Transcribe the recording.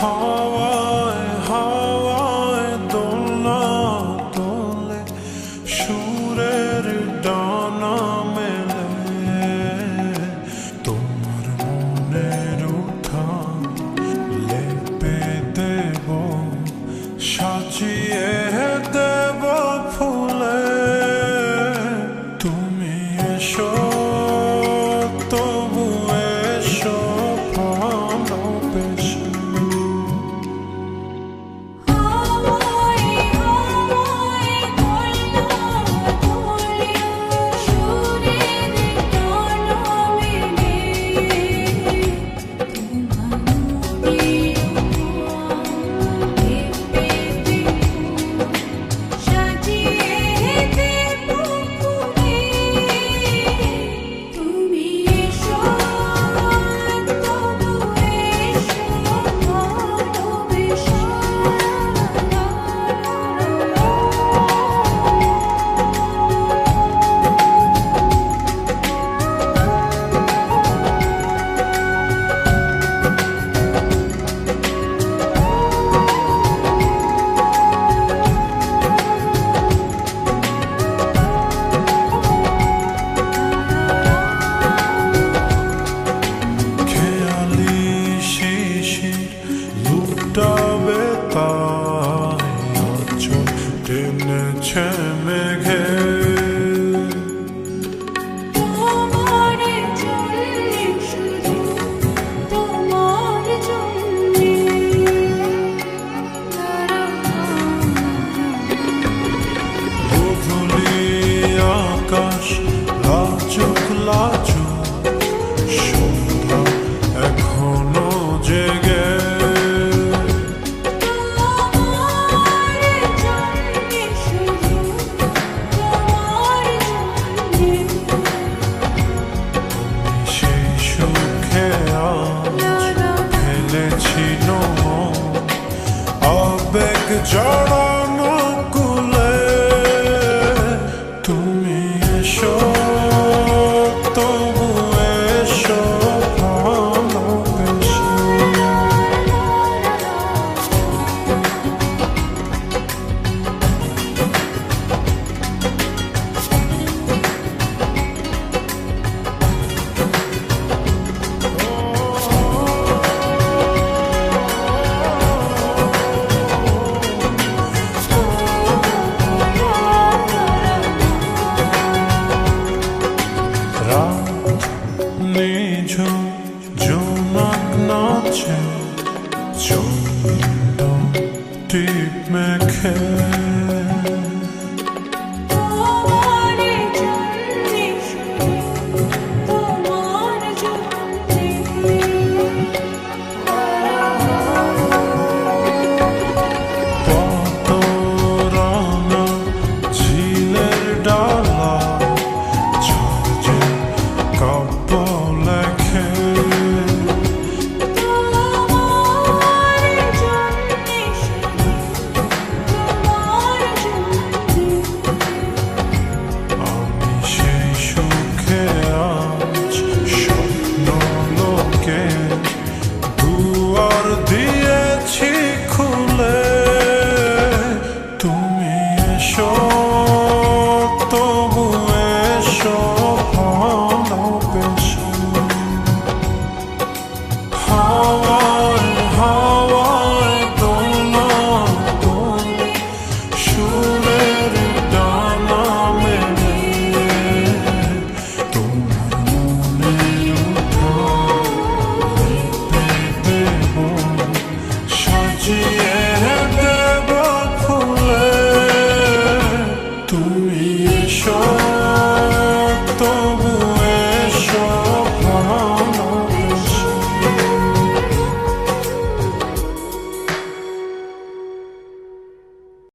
hard, how. a journal. ছো জোনাক নাচে চন্দন টিপ মেখে। fall like